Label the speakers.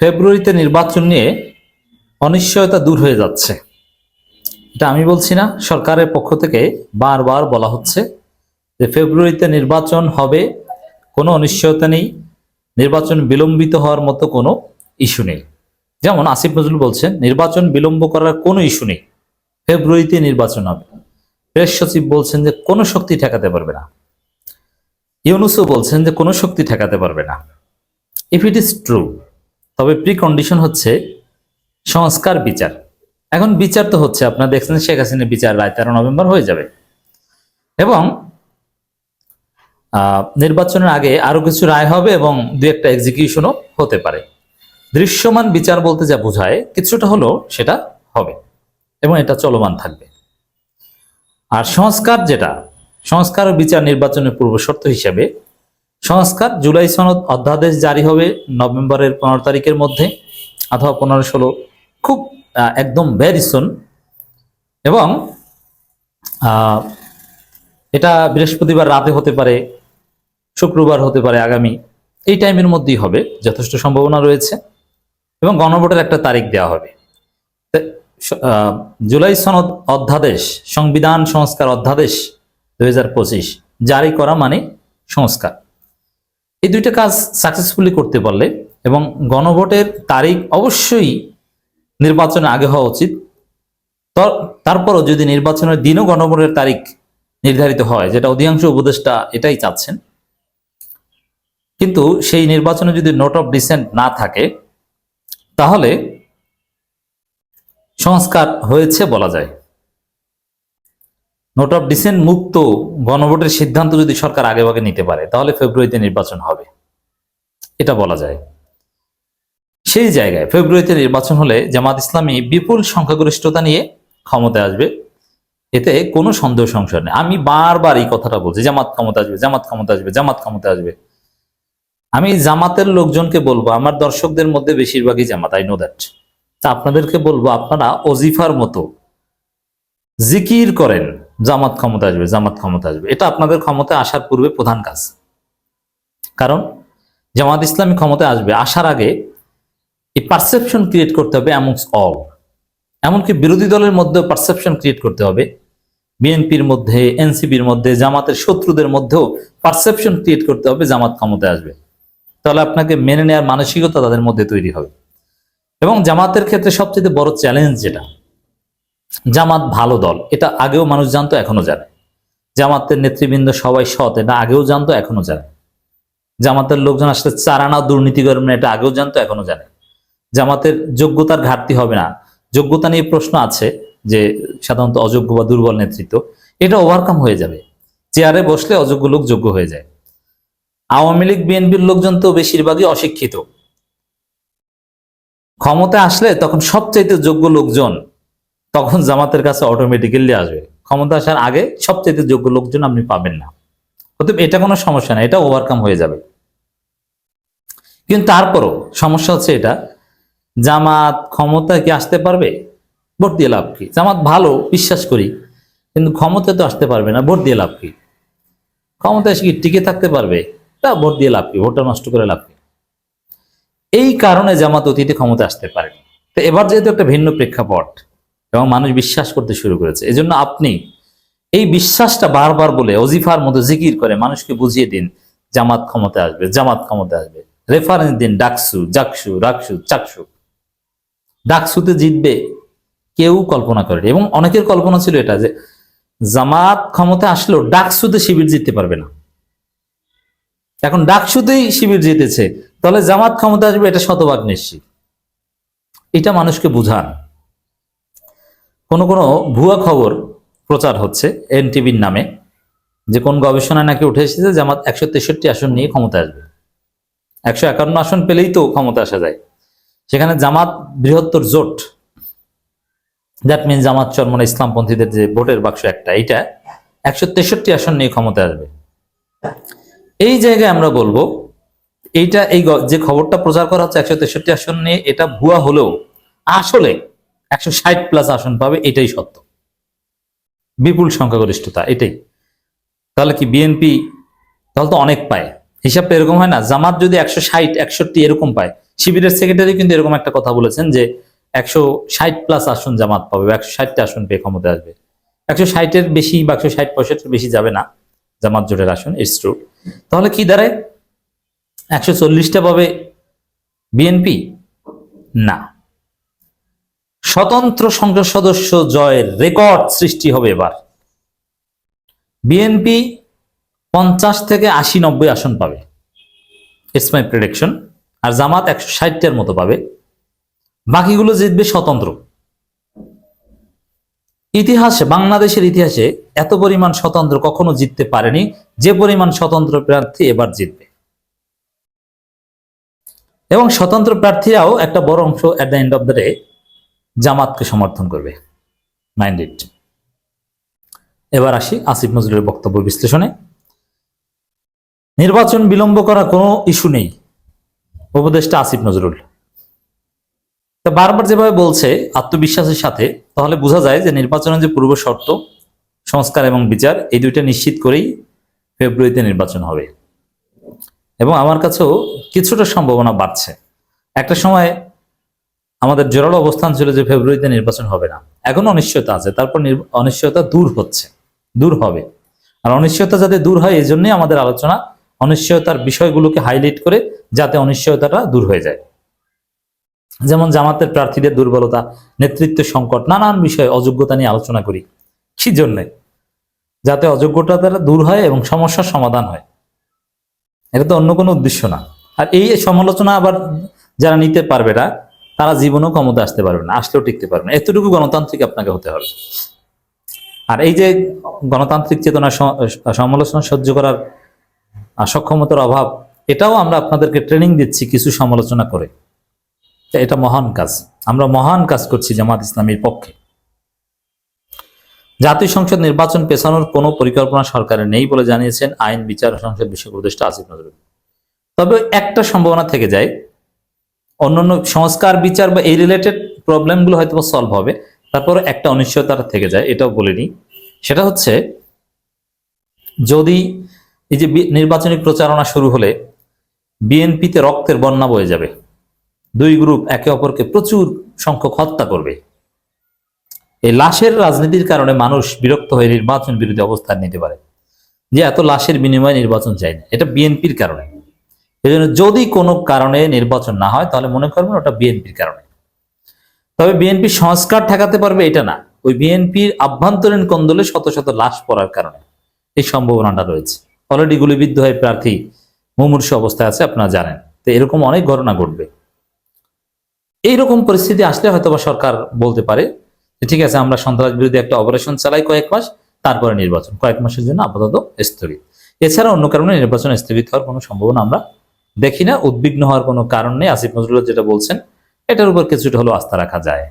Speaker 1: ফেব্রুয়ারিতে নির্বাচন নিয়ে অনিশ্চয়তা দূর হয়ে যাচ্ছে। এটা আমি বলছি না, সরকারের পক্ষ থেকে বারবার বলা হচ্ছে যে ফেব্রুয়ারিতে নির্বাচন হবে, কোনো অনিশ্চয়তা নেই, নির্বাচন বিলম্বিত হওয়ার মতো কোনো ইস্যু নেই। যেমন আসিফ নজরুল বলছেন, নির্বাচন বিলম্ব করার কোনো ইস্যু নেই, ফেব্রুয়ারিতে নির্বাচন হবে। প্রেস সচিব বলছেন যে কোনো শক্তি ঠেকাতে পারবে না। ইউনুসও বলছেন যে কোনো শক্তি ঠেকাতে পারবে না। ইফ ইট ইজ ট্রু তবে প্রি কন্ডিশন হচ্ছে সংস্কার বিচার। এখন বিচার তো হচ্ছে, আপনারা দেখছেন শেখ হাসিনার বিচার রায় তেরো নভেম্বর হয়ে যাবে। এবং নির্বাচনের আগে আরও কিছু রায় হবে এবং দু একটা এক্সিকিউশনও হতে পারে। দৃশ্যমান বিচার বলতে যা বোঝায়, কিছুটা হলো সেটা হবে এবং এটা চলমান থাকবে। আর সংস্কার যেটা, সংস্কার ও বিচার নির্বাচনের পূর্ব শর্ত হিসেবে সংস্কার, জুলাই সনদ অধ্যাদেশ জারি হবে নভেম্বরের পনেরো তারিখের মধ্যে অথবা পনেরো ষোলো, খুব একদম ভেরি সুন এবং এটা বৃহস্পতিবার রাতে হতে পারে, শুক্রবার হতে পারে আগামী, এই টাইমের মধ্যেই হবে, যথেষ্ট সম্ভাবনা রয়েছে। এবং গণভোটের একটা তারিখ দেওয়া হবে। জুলাই সনদ অধ্যাদেশ, সংবিধান সংস্কার অধ্যাদেশ দু হাজার পঁচিশ, জারি করা মানে সংস্কার। এই দুইটা কাজ সাকসেসফুলি করতে পারলে এবং গণভোটের তারিখ অবশ্যই নির্বাচনে আগে হওয়া উচিত। তারপরও যদি নির্বাচনের দিনও গণভোটের তারিখ নির্ধারিত হয়, যেটা অধিকাংশ উপদেষ্টা এটাই চাচ্ছেন। কিন্তু সেই নির্বাচনে যদি নোট অফ ডিসেন্ট না থাকে, তাহলে সংস্কার হয়েছে বলা যায়। নোট অফ ডিসেন্ট মুক্ত গণভোটের সিদ্ধান্ত যদি সরকার আগে ভাগে নিতে পারে, তাহলে ফেব্রুয়ারিতে নির্বাচন হবে। এটা বলা যায়। সেই জায়গায় ফেব্রুয়ারিতে নির্বাচন হলে জামাত ইসলামী বিপুল সংখ্যাগরিষ্ঠতা নিয়ে ক্ষমতায় আসবে। এতে কোনো সন্দেহ সংশয় নেই। আমি বারবার এই কথাটা বলছি, জামাত ক্ষমতা আসবে, জামাত ক্ষমতা আসবে, জামাত ক্ষমতা আসবে। আমি জামাতের লোকজনকে বলব, আমার দর্শকদের মধ্যে বেশিরভাগই জামাত আই নো দ্যাট তা আপনাদেরকে বলব, আপনারা অজিফার মতো জিকির করেন। জামাত ক্ষমতা আসবে, জামাত ক্ষমতা আসবে। এটা আপনাদের ক্ষমতায় আসার পূর্বে প্রধান কাজ। কারণ জামাত ইসলামী ক্ষমতায় আসবে, আসার আগে এই পারসেপশন ক্রিয়েট করতে হবে অ্যামংস অল এমনকি বিরোধী দলের মধ্যেও পারসেপশন ক্রিয়েট করতে হবে। বিএনপির মধ্যে, এনসিপির মধ্যে, জামাতের শত্রুদের মধ্যেও পারসেপশন ক্রিয়েট করতে হবে জামাত ক্ষমতায় আসবে। তাহলে আপনাকে মেনে নেওয়ার মানসিকতা তাদের মধ্যে তৈরি হবে। এবং জামাতের ক্ষেত্রে সবচেয়ে বড় চ্যালেঞ্জ যেটা জামাত ভালো দল, এটা আগেও মানুষ জানতো এখনও জানে। জামাতের নেতৃবৃন্দ সবাই সৎ, এটা আগেও জানতো এখনও জানে। জামাতের লোকজন আসলে চারানা দুর্নীতি করবে না, এটা আগেও জানতো এখনও জানে। জামাতের যোগ্যতার ঘাটতি হবে না। যোগ্যতা নিয়ে প্রশ্ন আছে যে সাধারণত অযোগ্য বা দুর্বল নেতৃত্ব, এটা ওভারকাম হয়ে যাবে। চেয়ারে বসলে অযোগ্য লোক যোগ্য হয়ে যায়। আওয়ামী লীগ, বিএনপির লোকজন তো বেশিরভাগই অশিক্ষিত। ক্ষমতায় আসলে তখন সবচাইতে যোগ্য লোকজন তখন জামাতের কাছে অটোমেটিক্যালি আসবে। ক্ষমতা আসার আগে সবচেয়ে যোগ্য লোকজন আপনি পাবেন না। অতএব এটা কোনো সমস্যা না, এটা ওভারকাম হয়ে যাবে। কিন্তু তারপরও সমস্যা হচ্ছে এটা, জামাত ক্ষমতা কি আসতে পারবে? ভোট দিয়ে লাভ কি? জামাত ভালো, বিশ্বাস করি, কিন্তু ক্ষমতা তো আসতে পারবে না ভোট দিয়ে লাভ কি? ক্ষমতা এসে কি টিকে থাকতে পারবে? তা ভোট দিয়ে লাভ কি? ভোটটা নষ্ট করে লাভ কি? এই কারণে জামাত অতীতে ক্ষমতা আসতে পারে তো এবার যেহেতু একটা ভিন্ন প্রেক্ষাপট এবং মানুষ বিশ্বাস করতে শুরু করেছে। এজন্য আপনি এই বিশ্বাসটা বারবার বলে, অজিফার মতো জিকির করে মানুষকে বুঝিয়ে দিন, জামাত ক্ষমতায় আসবে, জামাত ক্ষমতায় আসবে। রেফারেন্স দিন, ডাকসু, জাকসু, রাকসু, চাকসু। ডাকসুতে জিতবে কেউ কল্পনা করেনি। এবং অনেকের কল্পনা ছিল এটা যে, জামাত ক্ষমতায় আসলেও ডাকসুতে শিবির জিততে পারবে না। এখন ডাকসুতেই শিবির জিতেছে, তাহলে জামাত ক্ষমতা আসবে, এটা শতভাগ নিশ্চিত। এটা মানুষকে বুঝান। কোনো কোনো ভুয়া খবর প্রচার হচ্ছে এনটিভির নামে, যে কোন গবেষণায় নাকি উঠে এসেছে যে জামাত একশো তেষট্টি আসন নিয়ে ক্ষমতা আসবে। একশো একান্ন আসন পেলেই তো ক্ষমতা আসা যায়। সেখানে জামাত বৃহত্তর জোট দ্যাট মিন জামাত চরমনা ইসলামপন্থীদের যে ভোটের বাক্স একটা, এইটা একশো তেষট্টি আসন নিয়ে ক্ষমতা আসবে। এই জায়গায় আমরা বলব, এইটা এই যে খবরটা প্রচার করা হচ্ছে একশো তেষট্টি আসন নিয়ে, এটা ভুয়া হলেও, আসলে একশো ষাট প্লাস আসন পাবে, এটাই সত্য। বিপুল সংখ্যাগরিষ্ঠতা, এটাই। তাহলে কি বিএনপি তাহলে তো অনেক পায়। হিসাবটা এরকম হয় না, জামাত যদি একশো ষাট, একষট্টি এরকম পায়, শিবিরের সেক্রেটারি কিন্তু এরকম একটা কথা বলেছেন যে একশো ষাট প্লাস আসন জামাত পাবে একশো ষাটটা আসন পেয়ে ক্ষমতায় আসবে। একশো ষাটের বেশি বা একশো ষাট পঁয়ষট্টির বেশি যাবে না, জামাত জোটের আসন ইটস ট্রু তাহলে কি দাঁড়ায়? একশো চল্লিশটা পাবে বিএনপি না। স্বতন্ত্র সংসদ সদস্য জয়ের রেকর্ড সৃষ্টি হবে এবার। বিএনপি পঞ্চাশ থেকে আশি নব্বই আসন পাবে। ইটস মাই প্রেডিকশন আর জামাত একশো ষাটটার মতো পাবে। বাকিগুলো জিতবে স্বতন্ত্র। ইতিহাসে, বাংলাদেশের ইতিহাসে এত পরিমাণ স্বতন্ত্র কখনো জিততে পারেনি। যে পরিমাণ স্বতন্ত্র প্রার্থী এবার জিতবে। এবং স্বতন্ত্র প্রার্থীরাও একটা বড় অংশ at the end of the day জামাতকে সমর্থন করবে। মাইন্ড ইট এবার আসি আসিফ নজরুলের বক্তব্য বিশ্লেষণে। নির্বাচন বিলম্ব করা কোনো ইস্যু নেই, উপদেষ্টা আসিফ নজরুল। তা বারবার যেভাবে বলছে আত্মবিশ্বাসের সাথে, তাহলে বোঝা যায় যে নির্বাচনের যে পূর্ব শর্ত, সংস্কার এবং বিচার, এই দুইটা নিশ্চিত করেই ফেব্রুয়ারিতে নির্বাচন হবে। এবং আমার কাছেও কিছুটা সম্ভাবনা বাড়ছে। একটা সময় আমাদের জোরালো অবস্থান ছিল যে ফেব্রুয়ারিতে নির্বাচন হবে না। এখন অনিশ্চয়তা আছে, তারপর অনিশ্চয়তা দূর হচ্ছে, দূর হবে। আর অনিশ্চয়তা যাতে দূর হয়, এই জন্যই আমাদের আলোচনা অনিশ্চয়তার বিষয়গুলোকে হাইলাইট করে যাতে অনিশ্চয়তাটা দূর হয়ে যায়। যেমন জামাতের প্রার্থীদের দুর্বলতা, নেতৃত্ব সংকট, নানান বিষয়ে অযোগ্যতা নিয়ে আলোচনা করি। কি জন্যে? যাতে অযোগ্যতা দ্বারা দূর হয় এবং সমস্যার সমাধান হয়। এটা তো অন্য কোনো উদ্দেশ্য না। আর এই সমালোচনা আবার যারা নিতে পারবে না তারা জীবনেও ক্ষমতা আসতে পারবে না, আসলেও টিকতে পারবে না। এতটুকু গণতান্ত্রিক আপনাকে হতে হবে। আর এই যে গণতান্ত্রিক চেতনা সমালোচনা সহ্য করার সক্ষমতার অভাব, এটাও আমরা আপনাদেরকে ট্রেনিং দিচ্ছি কিছু সমালোচনা করে। এটা মহান কাজ। আমরা মহান কাজ করছি জামাত ইসলামীর পক্ষে। জাতীয় সংসদ নির্বাচন পেছানোর কোনো পরিকল্পনা সরকারের নেই বলে জানিয়েছেন আইন, বিচার, সংসদ বিষয়ক উপদেষ্টা আসিফ নজরুল। তবে একটা সম্ভাবনা থেকে যায় অন্যান্য সংস্কার, বিচার বা এই রিলেটেড প্রবলেমগুলো হয়তো সলভ হবে। তারপর একটা অনিশ্চয়তা থেকে যায়, এটাও বলিনি সেটা হচ্ছে, যদি এই যে নির্বাচনী প্রচারণা শুরু হলে বিএনপিতে রক্তের বন্যা বয়ে যাবে। দুই গ্রুপ একে অপরকে প্রচুর সংখ্যক হত্যা করবে। এই লাশের রাজনীতির কারণে মানুষ বিরক্ত হয়ে নির্বাচন বিরোধী অবস্থান নিতে পারে। যে এত লাশের বিনিময়ে নির্বাচন চাই না। এটা বিএনপির কারণে। এই যদি কোনো কারণে নির্বাচন না হয়, তাহলে মনে করবেন ওটা বিএনপির কারণে। তবে বিএনপি সংস্কার ঠেকাতে পারবে এটা না। ওই বিএনপির আভ্যন্তরীণ কন্দলে শত শত লাশ পড়ার কারণে এই সম্ভাবনাটা রয়েছে। অলরেডি গুলিবিদ্ধ হয়ে প্রার্থী মুমূর্ষ অবস্থায় আছে, আপনারা জানেন। তো এরকম অনেক ঘটনা ঘটবে। এইরকম পরিস্থিতি আসলে হয়তো বা সরকার বলতে পারে ঠিক আছে, আমরা সন্ত্রাস বিরোধী একটা অপারেশন চালাই কয়েক মাস, তারপরে নির্বাচন। কয়েক মাসের জন্য আপাতত স্থগিত। এছাড়া অন্য কারণে নির্বাচন স্থগিত হওয়ার কোনো সম্ভাবনা আমরা দেখি না, উদ্বিগ্ন হওয়ার কোনো কারণ নেই। আসিফ নজরুল যেটা বলছেন, এটার উপর কিছুটা হলো আস্থা রাখা যায়।